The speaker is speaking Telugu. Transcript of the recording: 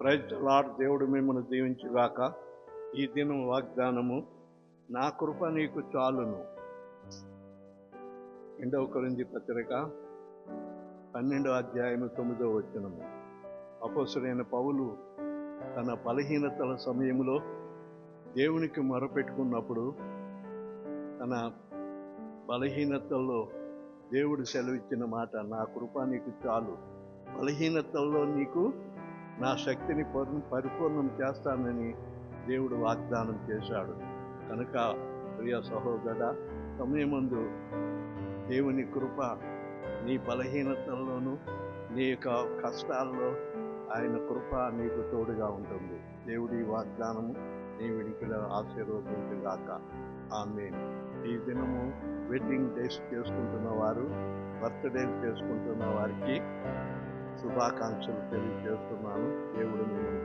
ప్రైజ్ లార్డ్ దేవుడు మిమ్మల్ని దీవించుగాక. ఈ దినం వాగ్దానము నా కృప నీకు చాలును. రెండవ కొరింది పత్రిక పన్నెండవ అధ్యాయము తొమ్మిదవ వచ్చినము అపోసరైన పౌలు తన బలహీనతల సమయంలో దేవునికి మొరపెట్టుకున్నప్పుడు తన బలహీనతల్లో దేవుడు సెలవిచ్చిన మాట నా కృప నీకు చాలు. బలహీనతల్లో నీకు నా శక్తిని పరిపూర్ణం చేస్తానని దేవుడు వాగ్దానం చేశాడు. కనుక ప్రియ సహోదర సమయమందు దేవుని కృప నీ బలహీనతల్లోనూ నీ యొక్క కష్టాల్లో ఆయన కృప నీకు తోడుగా ఉంటుంది. దేవుడి వాగ్దానము నీ విడికిలో ఆశీర్వదించుగాక ఆమె ఈ దినము వెడ్డింగ్ డేస్ చేసుకుంటున్న వారు బర్త్డేస్ చేసుకుంటున్న వారికి శుభాకాంక్షలు తెలియజేస్తున్నాను. దేవుడు మిమ్మల్ని